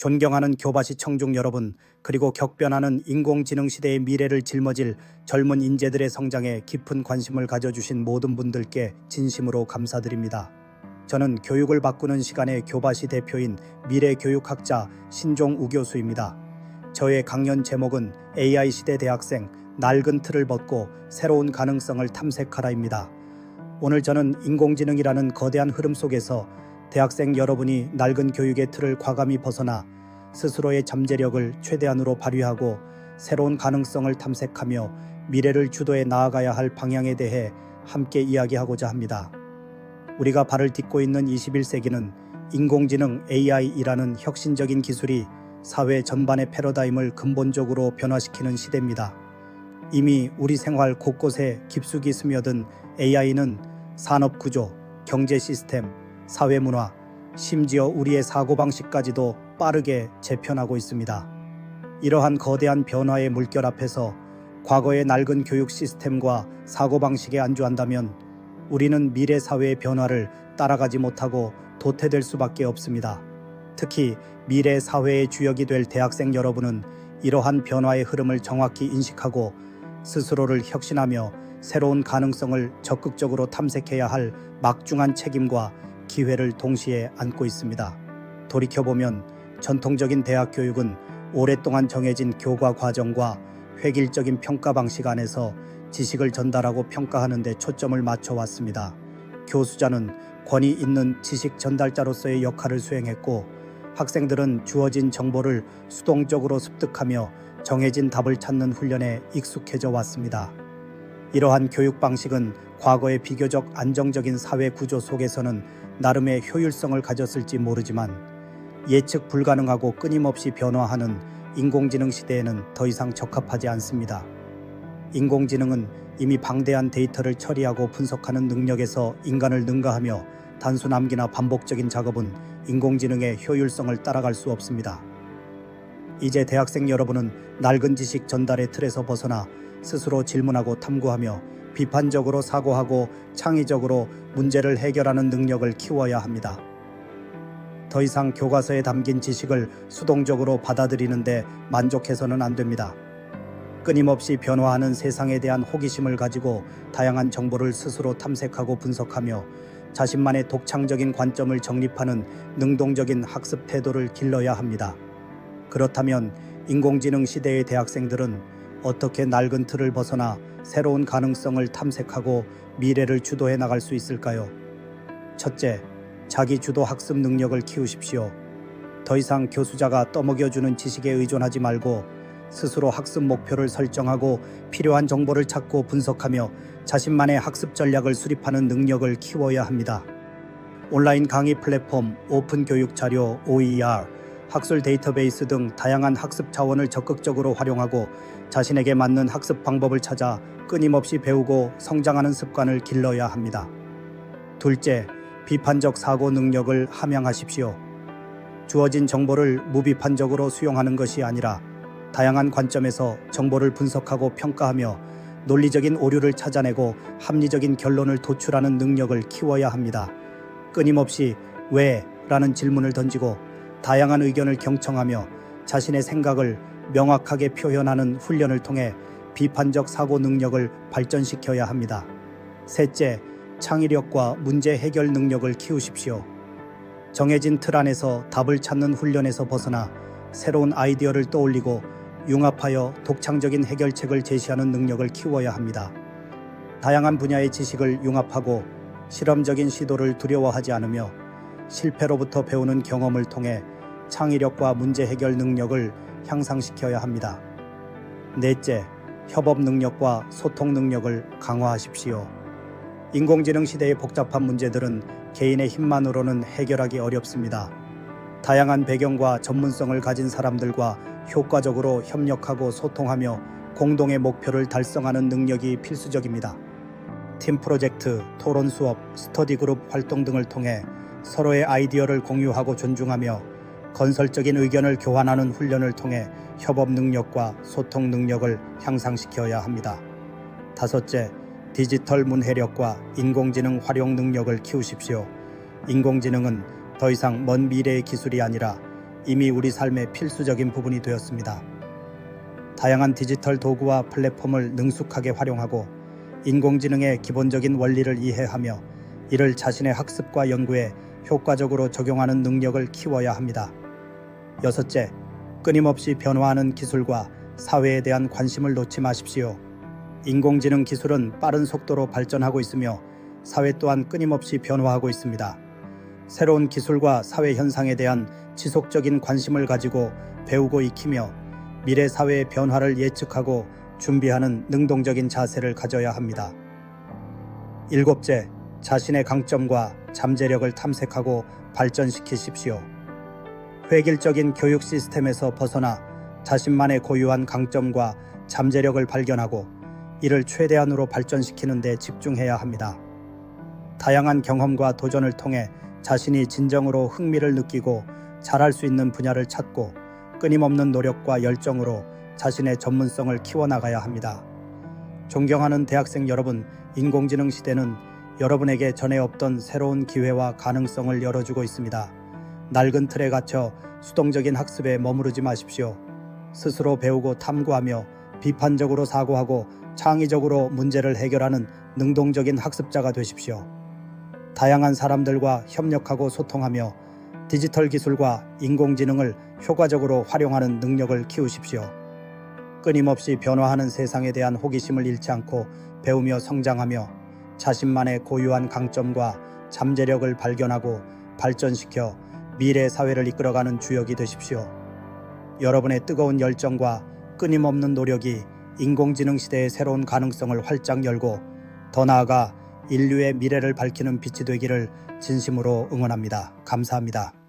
존경하는 교바시 청중 여러분, 그리고 격변하는 인공지능 시대의 미래를 짊어질 젊은 인재들의 성장에 깊은 관심을 가져주신 모든 분들께 진심으로 감사드립니다. 저는 교육을 바꾸는 시간의 교바시 대표인 미래교육학자 신종 우 교수입니다. 저의 강연 제목은 AI 시대 대학생 낡은 틀을 벗고 새로운 가능성을 탐색하라입니다. 오늘 저는 인공지능이라는 거대한 흐름 속에서 대학생 여러분이 낡은 교육의 틀을 과감히 벗어나 스스로의 잠재력을 최대한으로 발휘하고 새로운 가능성을 탐색하며 미래를 주도해 나아가야 할 방향에 대해 함께 이야기하고자 합니다. 우리가 발을 딛고 있는 21세기는 인공지능 AI이라는 혁신적인 기술이 사회 전반의 패러다임을 근본적으로 변화시키는 시대입니다. 이미 우리 생활 곳곳에 깊숙이 스며든 AI는 산업 구조, 경제 시스템, 사회 문화, 심지어 우리의 사고방식까지도 빠르게 재편하고 있습니다. 이러한 거대한 변화의 물결 앞에서 과거의 낡은 교육 시스템과 사고방식에 안주한다면 우리는 미래 사회의 변화를 따라가지 못하고 도태될 수밖에 없습니다. 특히 미래 사회의 주역이 될 대학생 여러분은 이러한 변화의 흐름을 정확히 인식하고 스스로를 혁신하며 새로운 가능성을 적극적으로 탐색해야 할 막중한 책임과 기회를 동시에 안고 있습니다. 돌이켜보면 전통적인 대학 교육은 오랫동안 정해진 교과 과정과 획일적인 평가 방식 안에서 지식을 전달하고 평가하는 데 초점을 맞춰 왔습니다. 교수자는 권위 있는 지식 전달자로서의 역할을 수행했고 학생들은 주어진 정보를 수동적으로 습득하며 정해진 답을 찾는 훈련에 익숙해져 왔습니다. 이러한 교육 방식은 과거의 비교적 안정적인 사회 구조 속에서는 나름의 효율성을 가졌을지 모르지만 예측 불가능하고 끊임없이 변화하는 인공지능 시대에는 더 이상 적합하지 않습니다. 인공지능은 이미 방대한 데이터를 처리하고 분석하는 능력에서 인간을 능가하며 단순 암기나 반복적인 작업은 인공지능의 효율성을 따라갈 수 없습니다. 이제 대학생 여러분은 낡은 지식 전달의 틀에서 벗어나 스스로 질문하고 탐구하며 비판적으로 사고하고 창의적으로 문제를 해결하는 능력을 키워야 합니다. 더 이상 교과서에 담긴 지식을 수동적으로 받아들이는데 만족해서는 안 됩니다. 끊임없이 변화하는 세상에 대한 호기심을 가지고 다양한 정보를 스스로 탐색하고 분석하며 자신만의 독창적인 관점을 정립하는 능동적인 학습 태도를 길러야 합니다. 그렇다면 인공지능 시대의 대학생들은 어떻게 낡은 틀을 벗어나 새로운 가능성을 탐색하고 미래를 주도해 나갈 수 있을까요? 첫째, 자기 주도 학습 능력을 키우십시오. 더 이상 교수자가 떠먹여주는 지식에 의존하지 말고 스스로 학습 목표를 설정하고 필요한 정보를 찾고 분석하며 자신만의 학습 전략을 수립하는 능력을 키워야 합니다. 온라인 강의 플랫폼 오픈 교육 자료 OER, 학술 데이터베이스 등 다양한 학습 자원을 적극적으로 활용하고 자신에게 맞는 학습 방법을 찾아 끊임없이 배우고 성장하는 습관을 길러야 합니다. 둘째, 비판적 사고 능력을 함양하십시오. 주어진 정보를 무비판적으로 수용하는 것이 아니라 다양한 관점에서 정보를 분석하고 평가하며 논리적인 오류를 찾아내고 합리적인 결론을 도출하는 능력을 키워야 합니다. 끊임없이 왜? 라는 질문을 던지고 다양한 의견을 경청하며 자신의 생각을 명확하게 표현하는 훈련을 통해 비판적 사고 능력을 발전시켜야 합니다. 셋째, 창의력과 문제 해결 능력을 키우십시오. 정해진 틀 안에서 답을 찾는 훈련에서 벗어나 새로운 아이디어를 떠올리고 융합하여 독창적인 해결책을 제시하는 능력을 키워야 합니다. 다양한 분야의 지식을 융합하고 실험적인 시도를 두려워하지 않으며 실패로부터 배우는 경험을 통해 창의력과 문제 해결 능력을 향상시켜야 합니다. 넷째, 협업 능력과 소통 능력을 강화하십시오. 인공지능 시대의 복잡한 문제들은 개인의 힘만으로는 해결하기 어렵습니다. 다양한 배경과 전문성을 가진 사람들과 효과적으로 협력하고 소통하며 공동의 목표를 달성하는 능력이 필수적입니다. 팀 프로젝트, 토론 수업, 스터디 그룹 활동 등을 통해 서로의 아이디어를 공유하고 존중하며 건설적인 의견을 교환하는 훈련을 통해 협업 능력과 소통 능력을 향상시켜야 합니다. 다섯째, 디지털 문해력과 인공지능 활용 능력을 키우십시오. 인공지능은 더 이상 먼 미래의 기술이 아니라 이미 우리 삶의 필수적인 부분이 되었습니다. 다양한 디지털 도구와 플랫폼을 능숙하게 활용하고 인공지능의 기본적인 원리를 이해하며 이를 자신의 학습과 연구에 효과적으로 적용하는 능력을 키워야 합니다. 여섯째, 끊임없이 변화하는 기술과 사회에 대한 관심을 놓지 마십시오. 인공지능 기술은 빠른 속도로 발전하고 있으며 사회 또한 끊임없이 변화하고 있습니다. 새로운 기술과 사회 현상에 대한 지속적인 관심을 가지고 배우고 익히며 미래 사회의 변화를 예측하고 준비하는 능동적인 자세를 가져야 합니다. 일곱째, 자신의 강점과 잠재력을 탐색하고 발전시키십시오. 획일적인 교육 시스템에서 벗어나 자신만의 고유한 강점과 잠재력을 발견하고 이를 최대한으로 발전시키는 데 집중해야 합니다. 다양한 경험과 도전을 통해 자신이 진정으로 흥미를 느끼고 잘할 수 있는 분야를 찾고 끊임없는 노력과 열정으로 자신의 전문성을 키워나가야 합니다. 존경하는 대학생 여러분, 인공지능 시대는 여러분에게 전에 없던 새로운 기회와 가능성을 열어주고 있습니다. 낡은 틀에 갇혀 수동적인 학습에 머무르지 마십시오. 스스로 배우고 탐구하며 비판적으로 사고하고 창의적으로 문제를 해결하는 능동적인 학습자가 되십시오. 다양한 사람들과 협력하고 소통하며 디지털 기술과 인공지능을 효과적으로 활용하는 능력을 키우십시오. 끊임없이 변화하는 세상에 대한 호기심을 잃지 않고 배우며 성장하며 자신만의 고유한 강점과 잠재력을 발견하고 발전시켜 미래 사회를 이끌어가는 주역이 되십시오. 여러분의 뜨거운 열정과 끊임없는 노력이 인공지능 시대의 새로운 가능성을 활짝 열고 더 나아가 인류의 미래를 밝히는 빛이 되기를 진심으로 응원합니다. 감사합니다.